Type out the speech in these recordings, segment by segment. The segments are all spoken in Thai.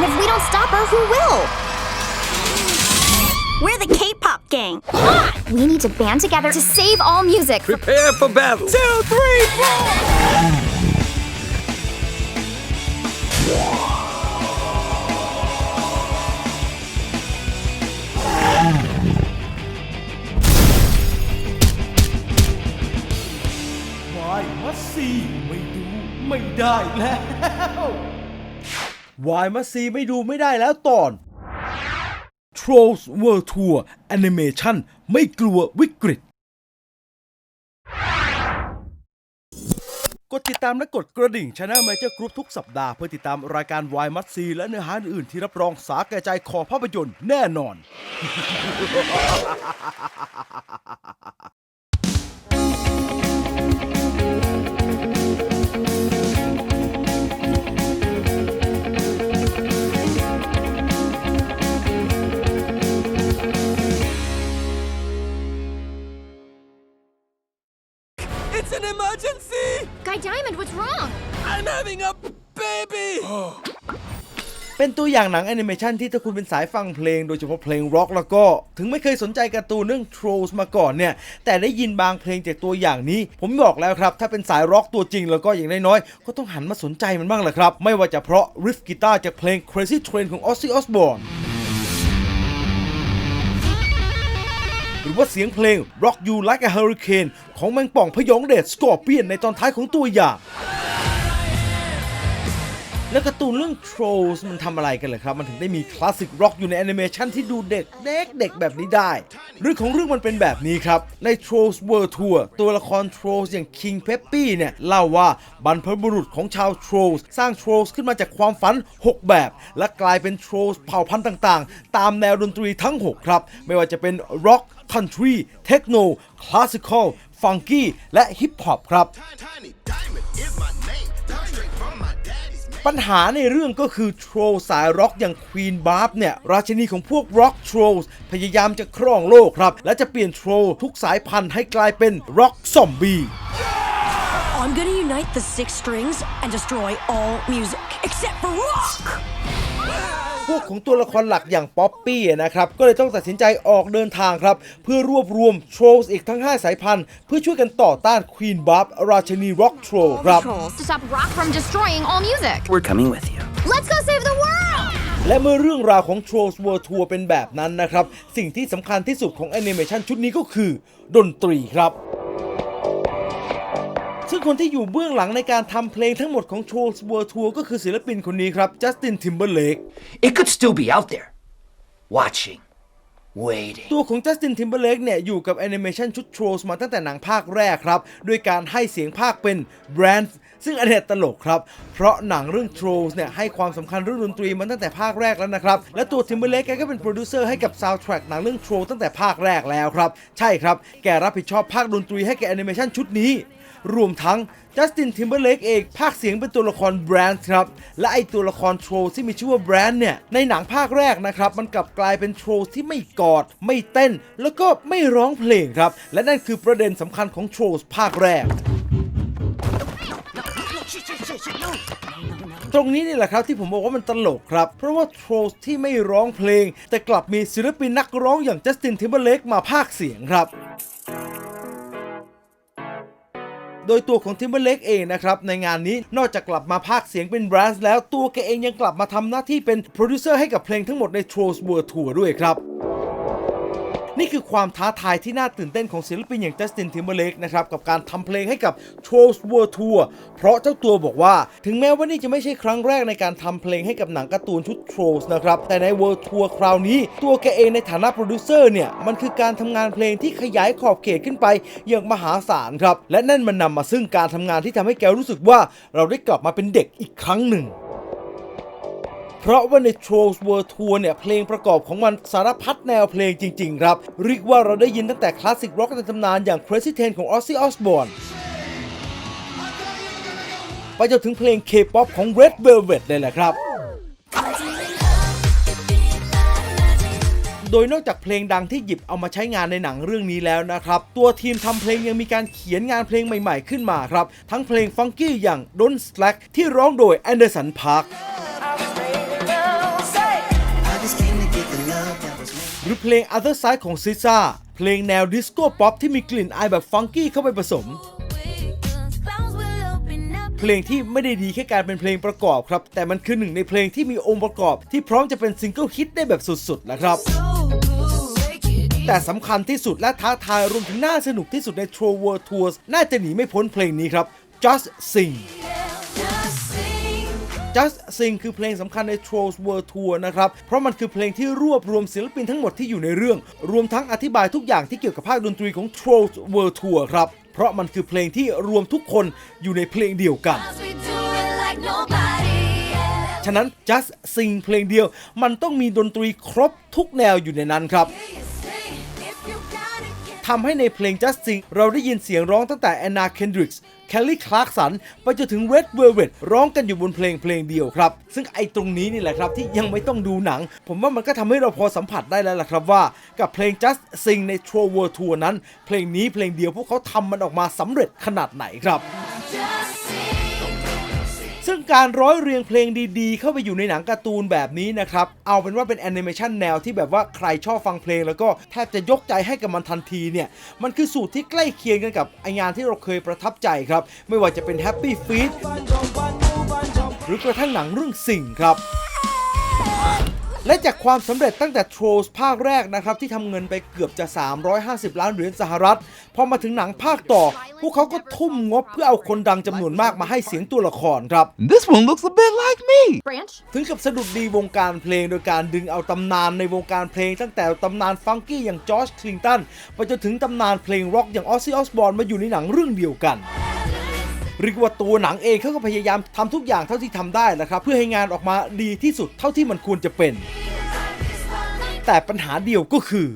And if we don't stop her, who will? We're the K-pop gang. We need to band together to save all music. Prepare for battle. Two, three, four. วายมัสซีไม่ดูไม่ได้แล้ว วายมัสซีไม่ดูไม่ได้แล้วตอน Trolls World Tour Animation ไม่กลัววิกฤต กดติดตามและกดกระดิ่งช anel Major Group ทุกสัปดาห์เพื่อติดตามรายการวายมัสซีและเนื้อหาอื่นๆที่รับรองสาแก่ใจคอภาพยนตร์แน่นอน an emergency. Guy Diamond, what's wrong? I'm having a baby. เป็นตัวอย่างหนังแอนิเมชันที่ถ้าคุณเป็นสายฟังเพลงโดยเฉพาะเพลงร็อกแล้วก็ ถึงไม่เคยสนใจการ์ตูนเรื่อง Trolls มาก่อนเนี่ย แต่ได้ยินบางเพลงจากตัวอย่างนี้ ผมบอกแล้วครับ ถ้าเป็นสายร็อกตัวจริงแล้วก็อย่างน้อยๆ ก็ต้องหันมาสนใจมันบ้างแหละครับ ไม่ว่าจะเพราะริฟกีตาร์จากเพลง Crazy Train ของ Ozzy Osbourne หรือว่าเสียงเพลง Rock You Like a Hurricane ของแมงป่องพยองเดชสกอร์เปียนในตอนท้ายของตัวอย่าง แล้วการ์ตูนเรื่อง Trolls มันทำอะไรกันเลยครับ มันถึงได้มีคลาสสิกร็อกอยู่ในแอนิเมชันที่ดูเด็กเด็กเด็กแบบนี้ได้ เรื่องของเรื่องมันเป็นแบบนี้ครับ ใน Trolls World Tour ตัวละคร Trolls อย่าง King Peppy เนี่ย เล่าว่าบรรพบุรุษของชาว Trolls สร้าง Trolls ขึ้นมาจากความฝัน 6 แบบ และกลายเป็น Trolls เผ่าพันธุ์ต่างๆ ตามแนวดนตรีทั้ง 6 ครับ ไม่ว่าจะเป็น Rock Country Techno Classical Funky และ Hip Hop ครับ Tiny diamond ปัญหาในเรื่องก็คือโทรสายร็อกอย่างควีนบาร์บเนี่ย ราชินีของพวกร็อกโทรพยายามจะครองโลกครับ และจะเปลี่ยนโทรทุกสายพันธุ์ให้กลายเป็นร็อกซอมบี้ I'm gonna unite the six strings and destroy all music except for rock. พวกของตัวละครหลักอย่างป๊อปปี้นะครับก็เลยต้องตัดสินใจออกเดินทางครับ เพื่อรวบรวมโทรอีกทั้ง 5 สายพันธุ์ เพื่อช่วยกันต่อต้านควีนบาร์บราชินีร็อกโทรครับ Trolls to stop rock from destroying all music. We're coming with you. Let's go save the world! และเมื่อเรื่องราวของ Trolls World Tour เป็นแบบนั้นนะครับ สิ่งที่สำคัญที่สุดของแอนิเมชันชุดนี้ก็คือ ดนตรีครับ ซึ่งคนที่อยู่เบื้องหลังในการทำเพลงทั้งหมดของ Trolls World Tour ก็คือศิลปินคนนี้ครับ Justin Timberlake It could still be out there, watching, waiting. ตัวของ Justin Timberlake เนี่ย อยู่กับแอนิเมชันชุด Trolls มาตั้งแต่หนังภาคแรกครับ ด้วยการให้เสียงภาคเป็น Brand ซึ่งอันเนี้ยตลกครับ เพราะหนังเรื่อง Trolls เนี่ย ให้ความสำคัญเรื่องดนตรีมาตั้งแต่ภาคแรกแล้วนะครับ และตัว Timberlake แกก็เป็นโปรดิวเซอร์ให้กับ Soundtrack หนังเรื่อง Trolls ตั้งแต่ภาคแรกแล้วครับ ใช่ครับ แกรับผิดชอบภาคดนตรีให้แกแอนิเมชันชุดนี้ รวมทั้งจัสตินทิมเบอร์เลกเองภาคเสียงเป็นตัวละครแบรนด์ครับ และไอตัวละครโทรที่มีชื่อว่าแบรนด์เนี่ย ในหนังภาคแรกนะครับ มันกลับกลายเป็นโทรที่ไม่กอด ไม่เต้น แล้วก็ไม่ร้องเพลงครับ และนั่นคือประเด็นสำคัญของโทรภาคแรกตรงนี้นี่แหละครับที่ผมบอกว่ามันตลกครับ เพราะว่าโทรที่ไม่ร้องเพลง แต่กลับมีศิลปินนักร้องอย่างจัสตินทิมเบอร์เลกมาภาคเสียงครับ โดยตัวของทิมเบอร์เลกเองนะครับในงานนี้นอกจากกลับมาพากเสียงเป็นแบรนด์แล้วตัวแกเองยังกลับมาทำหน้าที่เป็นโปรดิวเซอร์ให้กับเพลงทั้งหมดใน Trolls World Tour ด้วยครับ นี่คือความท้าทายที่น่าตื่นเต้นของศิลปินอย่าง Justin Timberlake นะครับกับการทำเพลงให้กับ Trolls World Tour เพราะเจ้าตัวบอกว่า ถึงแม้ว่านี่จะไม่ใช่ครั้งแรกในการทำเพลงให้กับหนังการ์ตูนชุด Trolls นะครับแต่ใน World Tour คราวนี้ ตัวแกเองในฐานะโปรดิวเซอร์เนี่ยมันคือการทำงานเพลงที่ขยายขอบเขตขึ้นไปอย่างมหาศาลครับและนั่นมันนำมาซึ่งการทำงานที่ทำให้แกรู้สึกว่าเราได้กลับมาเป็นเด็กอีกครั้งหนึ่ง เพราะว่าใน Trolls World Tour เนี่ย เพลงประกอบของมันสารพัดแนวเพลงจริง ๆ ครับ เรียกว่าเราได้ยินตั้งแต่คลาสสิกร็อกในตำนานอย่าง Crazy Train ของ Ozzy Osbourne ไปจนถึงเพลง K-pop ของ Red Velvet เลยแหละครับโดยนอกจากเพลงดังที่หยิบเอามาใช้งานในหนังเรื่องนี้แล้วนะครับ ตัวทีมทำเพลงยังมีการเขียนงานเพลงใหม่ๆขึ้นมาครับ ทั้งเพลงฟังกี้อย่าง Don't Slack ที่ร้องโดย Anderson Park เพลง Other Side ของซิซ่าเพลงแนวดิสโก้ป๊อปที่มีกลิ่นอายแบบฟังกี้เข้าไปผสม เพลงที่ไม่ได้ดีแค่การเป็นเพลงประกอบครับ แต่มันคือหนึ่งในเพลงที่มีองค์ประกอบ ที่พร้อมจะเป็นซิงเกิลฮิตได้แบบสุดๆนะครับ แต่สำคัญที่สุดและท้าทายรวมถึงน่าสนุกที่สุดใน Troll World Tours น่าจะหนีไม่พ้นเพลงนี้ครับ Just Sing Just Sing คือเพลงสำคัญใน Trolls World Tour นะครับ เพราะมันคือเพลงที่รวบรวมศิลปินทั้งหมดที่อยู่ในเรื่อง รวมทั้งอธิบายทุกอย่างที่เกี่ยวกับภาคดนตรีของ Trolls World Tour ครับ เพราะมันคือเพลงที่รวมทุกคนอยู่ในเพลงเดียวกันฉะนั้น Just Sing เพลงเดียว มันต้องมีดนตรีครบทุกแนวอยู่ในนั้นครับทำให้ในเพลง Just Sing เราได้ยินเสียงร้องตั้งแต่ Anna Kendricks แคลลี่คลาร์กสันไปจนถึงเวดเวเวดร้องกันอยู่บนเพลงเพลงเดียวครับ ซึ่งไอ้ตรงนี้นี่แหละครับที่ยังไม่ต้องดูหนัง ผมว่ามันก็ทำให้เราพอสัมผัสได้แล้วล่ะครับว่า กับเพลง Just Sing ใน True World Tour นั้น เพลงนี้เพลงเดียวพวกเขาทำมันออกมาสำเร็จขนาดไหนครับ ซึ่งการร้อยเรียงเพลงดีๆ เข้าไปอยู่ในหนังการ์ตูนแบบนี้นะครับ เอาเป็นว่าเป็นแอนิเมชันแนวที่แบบว่าใครชอบฟังเพลงแล้วก็แทบจะยกใจให้กับมันทันทีเนี่ย มันคือสูตรที่ใกล้เคียงกันกับไองานที่เราเคยประทับใจครับ ไม่ว่าจะเป็น Happy Feet หรือกระทั่งหนังเรื่องสิ่งครับ และจากความสำเร็จตั้งแต่ Trolls ภาคแรกนะครับ ที่ทำเงินไปเกือบจะ 350 ล้านเหรียญสหรัฐ พอมาถึงหนังภาคต่อ พวกเขาก็ทุ่มงบเพื่อเอาคนดังจำนวนมากมาให้เสียงตัวละครครับ This one looks a bit like me. Branch? ถึงกับสะดุดดีวงการเพลงโดยการดึงเอาตำนานในวงการเพลง ตั้งแต่ตำนานฟังกี้อย่างจอร์จคลิงตันไปจนถึงตำนานเพลงร็อกอย่างออซซี่ออสบอร์นมาอยู่ในหนังเรื่องเดียวกัน เรียกว่าตัวหนังเองเขาก็พยายามทำทุกอย่างเท่าที่ทำได้นะครับ เพื่อให้งานออกมาดีที่สุดเท่าที่มันควรจะเป็น แต่ปัญหาเดียวก็คือ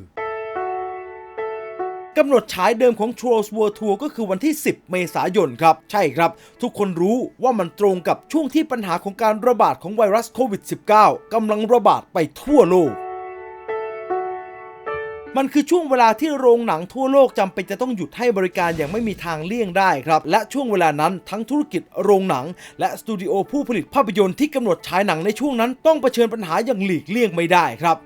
กำหนดฉายเดิมของ Trolls World Tour ก็คือวันที่ 10 เมษายนครับ ใช่ครับ ทุกคนรู้ว่ามันตรงกับช่วงที่ปัญหาของการระบาดของไวรัสโควิด -19 กำลังระบาดไปทั่วโลก มันคือช่วงเวลาที่โรงหนังทั่วโลกจำเป็นจะต้องหยุดให้บริการอย่างไม่มีทางเลี่ยงได้ครับ และช่วงเวลานั้นทั้งธุรกิจโรงหนัง และสตูดิโอผู้ผลิตภาพยนตร์ที่กำหนดฉายหนังในช่วงนั้นต้องเผชิญปัญหาอย่างหลีกเลี่ยงไม่ได้ครับ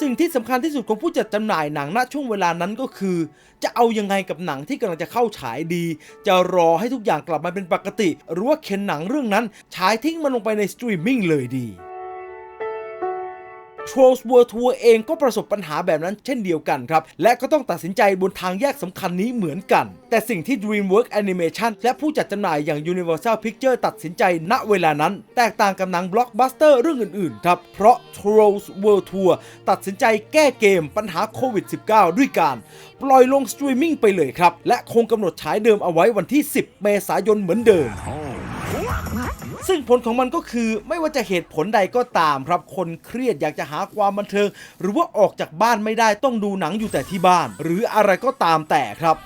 สิ่งที่สำคัญที่สุดของผู้จัดจำหน่ายหนังณช่วงเวลานั้นก็คือ จะเอายังไงกับหนังที่กำลังจะเข้าฉายดี จะรอให้ทุกอย่างกลับมาเป็นปกติ หรือว่าเข็นหนังเรื่องนั้นฉายทิ้งมันลงไปในสตรีมมิ่งเลยดี Trolls World Tour เองก็ประสบปัญหาแบบนั้นเช่นเดียวกันครับ และก็ต้องตัดสินใจบนทางแยกสำคัญนี้เหมือนกัน แต่สิ่งที่ DreamWorks Animation และผู้จัดจำหน่ายอย่าง Universal Pictures ตัดสินใจณเวลานั้น แตกต่างกับหนัง Blockbuster เรื่องอื่นๆครับเพราะ Trolls World Tour ตัดสินใจแก้เกมปัญหาโควิด -19 ด้วยการ ปล่อยลงสตรีมมิ่งไปเลยครับ และคงกำหนดฉายเดิมเอาไว้วันที่ 10 เมษายนเหมือนเดิม ซึ่งผลของมันก็คือไม่ว่าจะเหตุผลใดก็ตามครับคนเครียดอยากจะหาความบันเทิง หรือว่าออกจากบ้านไม่ได้ต้องดูหนังอยู่แต่ที่บ้าน หรืออะไรก็ตามแต่ครับ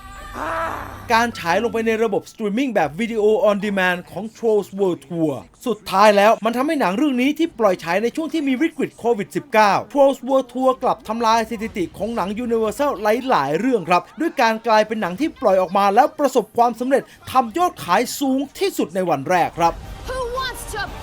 การฉายลงไปในระบบสตรีมมิ่งแบบวิดีโอออนดีแมนของ Trolls World Tour สุดท้ายแล้วมันทำให้หนังเรื่องนี้ที่ปล่อยฉายในช่วงที่มีวิกฤตโควิด -19 Trolls World Tour กลับทำลายสถิติของหนัง Universal หลาย ๆ เรื่องครับ ด้วยการกลายเป็นหนังที่ปล่อยออกมาแล้วประสบความสำเร็จทำยอดขายสูงที่สุดในวันแรกครับ Who wants to party?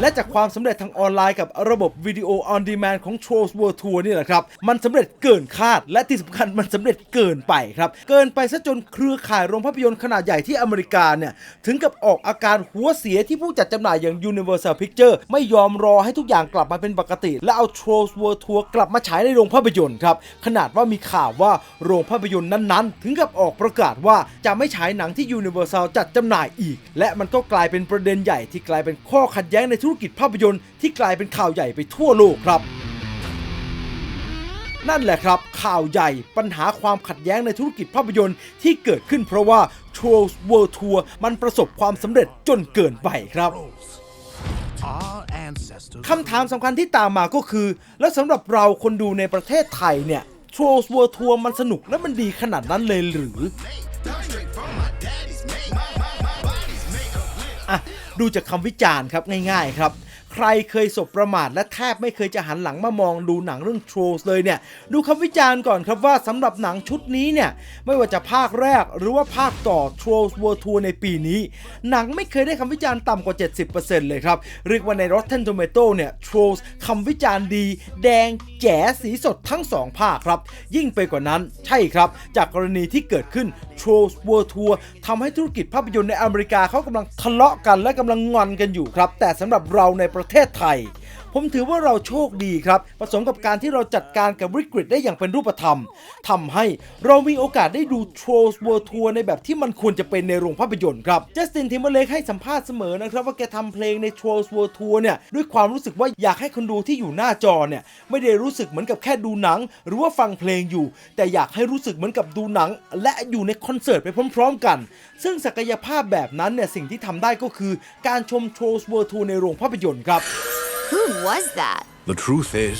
และจากความสำเร็จทางออนไลน์กับระบบวิดีโอออนดีแมนของ Trolls World Tour นี่แหละครับ มันสำเร็จเกินคาด และที่สำคัญมันสำเร็จเกินไปครับ เกินไปซะจนเครือข่ายโรงภาพยนตร์ขนาดใหญ่ที่อเมริกาเนี่ย ถึงกับออกอาการหัวเสียที่ผู้จัดจำหน่ายอย่าง Universal Picture ไม่ยอมรอให้ทุกอย่างกลับมาเป็นปกติ และเอา Trolls World Tour กลับมาฉายในโรงภาพยนตร์ครับขนาดว่ามีข่าวว่าโรงภาพยนตร์นั้นๆ ถึงกับออกประกาศว่าจะไม่ฉายหนังที่ Universal จัดจำหน่ายอีก และมันก็กลายเป็นประเด็นใหญ่ที่กลายเป็นข้อขัดแย้งในธุรกิจภาพยนตร์ที่กลายเป็นข่าวใหญ่ไปทั่วโลกครับ นั่นแหละครับ ข่าวใหญ่ปัญหาความขัดแย้งในธุรกิจภาพยนตร์ที่เกิดขึ้นเพราะว่า Trolls World Tour มันประสบความสำเร็จจนเกินไปครับคำถามสำคัญที่ตามมาก็คือ แล้วสำหรับเราคนดูในประเทศไทยเนี่ย Trolls World Tour มันสนุกและมันดีขนาดนั้นเลยหรืออะ ดูจากคำวิจารณ์ครับง่ายๆครับ ใครเคยสบประมาทและแทบไม่เคยจะหันหลังมามองดูหนังเรื่อง Trolls เลยเนี่ย ดูคำวิจารณ์ก่อนครับว่าสำหรับหนังชุดนี้เนี่ย ไม่ว่าจะภาคแรกหรือว่าภาคต่อ Trolls World Tour ในปีนี้ หนังไม่เคยได้คำวิจารณ์ต่ำกว่า 70%เลยครับ เรียกว่าใน Rotten Tomato เนี่ย Trolls คำวิจารณ์ดี แดงแจ๋สีสดทั้งสองภาคครับ ยิ่งไปกว่านั้นใช่ครับ จากกรณีที่เกิดขึ้น Trolls World Tour ทำให้ธุรกิจภาพยนตร์ในอเมริกาเขากำลังทะเลาะกันและกำลังงอนกันอยู่ครับแต่สำหรับเราในประประเทศไทย ผมถือว่าเราโชคดีครับ ผสมกับการที่เราจัดการกับวิกฤตได้อย่างเป็นรูปธรรมทำให้เรามีโอกาสได้ดู Trolls World Tour ในแบบที่มันควรจะเป็นในโรงภาพยนตร์ครับจัสตินทิมเบอร์เลกให้สัมภาษณ์เสมอนะครับว่าแกทำเพลงใน Trolls World Tour เนี่ยด้วยความรู้สึกว่าอยากให้คนดูที่อยู่หน้าจอเนี่ยไม่ได้รู้สึกเหมือนกับแค่ดูหนัง หรือว่าฟังเพลงอยู่ แต่อยากให้รู้สึกเหมือนกับดูหนัง และอยู่ในคอนเสิร์ตไปพร้อม ๆ กัน ซึ่งศักยภาพแบบนั้นเนี่ยสิ่งที่ทำได้ก็คือการชม Trolls World Tour ในโรงภาพยนตร์ครับ Who was that? The truth is,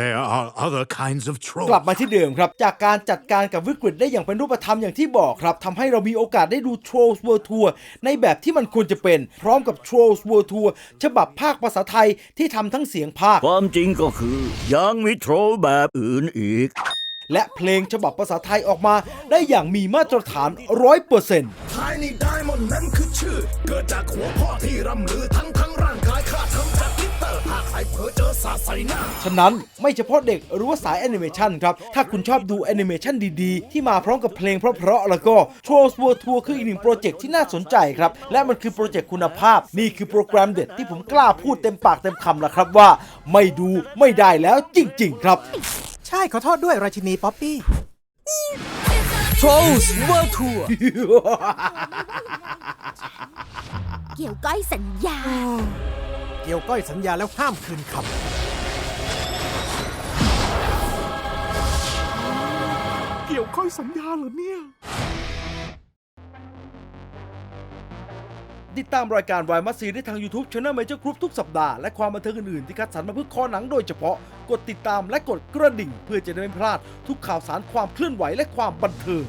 there are other kinds of trolls. กลับมาที่เดิมครับ จากการจัดการกับวิกฤตได้อย่างเป็นรูปธรรมอย่างที่บอกครับทำให้เรามีโอกาสได้ดู Trolls World Tour ในแบบที่มันควรจะเป็น พร้อมกับ Trolls World Tour ฉบับภาคภาษาไทยที่ทำทั้งเสียงภาค ความจริงก็คือ ยังมีโทรแบบอื่นอีก และเพลงฉบับภาษาไทยออกมาได้อย่างมีมาตรฐาน 100% Tiny Diamond นั้นคือชื่อ เกิดจากหัวพ่อที่ร่ำลือทั้งทั้งร่างกายข้าทำจากกิตเตอร์หากใครเผลอเจอสาดใส่หน้า ฉะนั้นไม่เฉพาะเด็กหรือว่าสายแอนิเมชันครับ ถ้าคุณชอบดูแอนิเมชันดีๆ ที่มาพร้อมกับเพลงเพราะๆแล้วก็ Trolls World Tour คืออีกหนึ่งโปรเจกต์ที่น่าสนใจครับ และมันคือโปรเจกต์คุณภาพ นี่คือโปรแกรมเด็ดที่ผมกล้าพูดเต็มปากเต็มคำแล้วครับว่า ไม่ดูไม่ได้แล้วจริง ๆ ครับ ใช่ขอโทษด้วยราชินีป๊อปปี้ Trolls World Tour เกี่ยวก้อยสัญญา เกี่ยวก้อยสัญญาแล้วห้ามคืนคเกี่ยวก้อยสัญญาเหรอเนี่ย ติดตามรายการวายมัสซีได้ทาง YouTube Channel Major Group ทุกสัปดาห์ และความบันเทิงอื่นๆ ที่คัดสรรมาเพื่อคอหนังโดยเฉพาะ กดติดตามและกดกระดิ่ง เพื่อจะได้ไม่พลาดทุกข่าวสารความเคลื่อนไหวและความบันเทิง